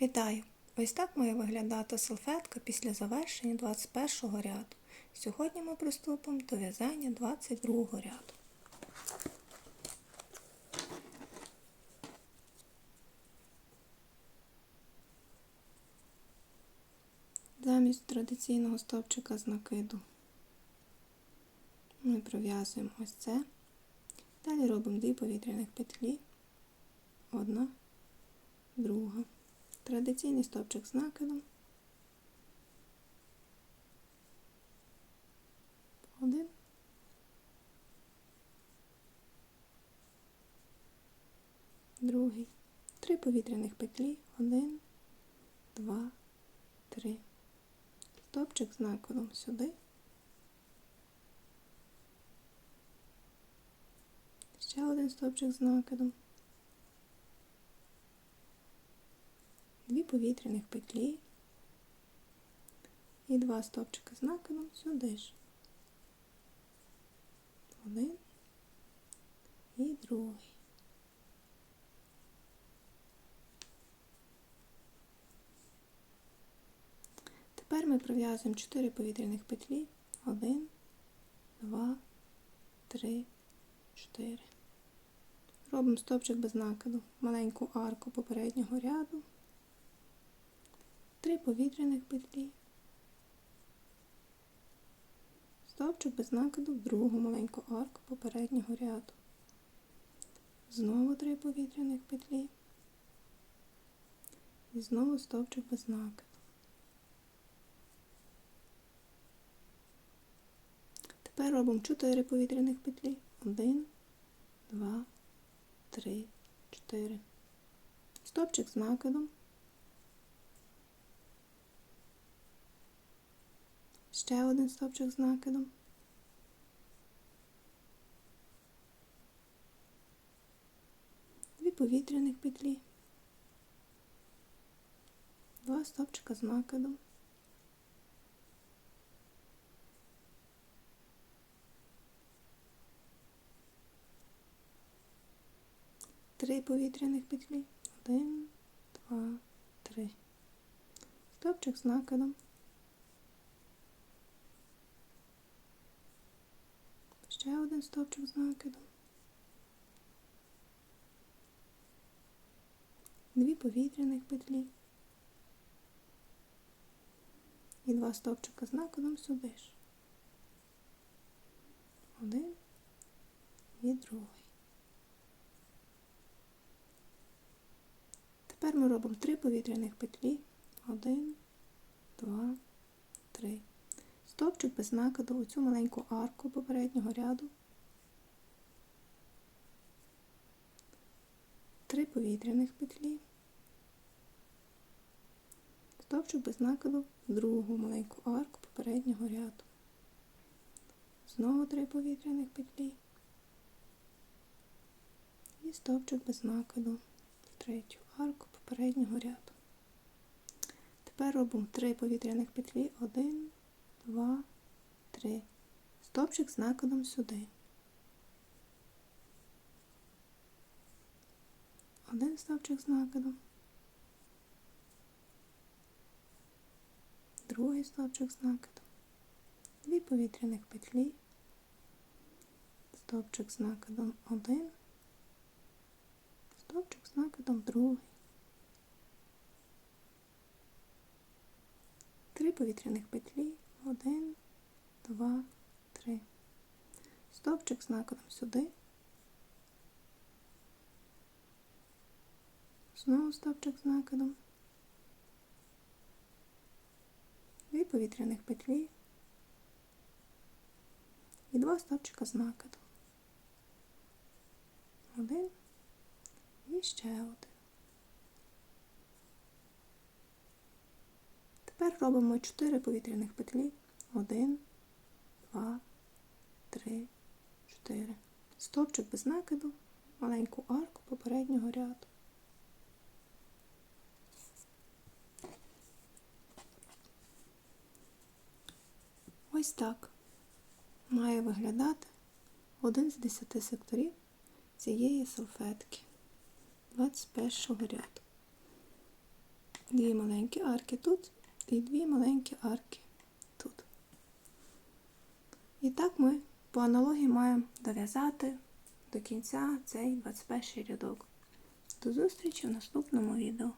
Вітаю! Ось так має виглядати салфетка після завершення 21 ряду. Сьогодні ми приступимо до в'язання 22 ряду. Замість традиційного стовпчика з накиду ми пров'язуємо ось це. Далі робимо дві повітряних петлі, одна, друга. Традиційний стовпчик з накидом. Один. Другий. Три повітряних петлі. Один, два, три. Стовпчик з накидом сюди. Ще один стовпчик з накидом. Повітряних петлі і два стовпчика з накидом сюди ж. Один і другий. Тепер ми пров'язуємо 4 повітряних петлі. 1, 2, 3, 4. Робимо стовпчик без накиду, маленьку арку попереднього ряду, 3 повітряних петлі, стовпчик без накиду в другу маленьку арку попереднього ряду. Знову 3 повітряних петлі. І знову стовпчик без накиду. Тепер робимо 4 повітряних петлі. 1, 2, 3, 4. Стопчик з накидом. Ще один стопчик з накидом. Дві повітряних петлі. Два стопчика з накидом. Три повітряних петлі. Один, два, три. Стопчик з накидом. Ще один стовпчик з накидом. Дві повітряних петлі. І два стовпчика з накидом сюди ж. Один і другий. Тепер ми робимо три повітряних петлі. Один, два, три. Стовпчик без накиду у цю маленьку арку попереднього ряду. Три повітряних петлі. Стовпчик без накиду в другу маленьку арку попереднього ряду. Знову три повітряних петлі. І стовпчик без накиду в третю арку попереднього ряду. Тепер робимо три повітряних петлі. Один, два, три. Стовпчик з накидом сюди. Один стовпчик з накидом. Другий стовпчик з накидом. Дві повітряних петлі. Стовпчик з накидом один. Стовпчик з накидом другий. Три повітряних петлі. Один, два, три. Стовпчик з накидом сюди. Знову стовпчик з накидом. Дві повітряних петлі. І два стовпчика з накидом. Один і ще один. Тепер робимо 4 повітряних петлі. 1, 2, 3, 4. Стовпчик без накиду, маленьку арку попереднього ряду. Ось так має виглядати один з 10 секторів цієї салфетки 21 ряду. дві маленькі арки тут і дві маленькі арки. І так ми по аналогії маємо дов'язати до кінця цей 21 рядок. До зустрічі в наступному відео.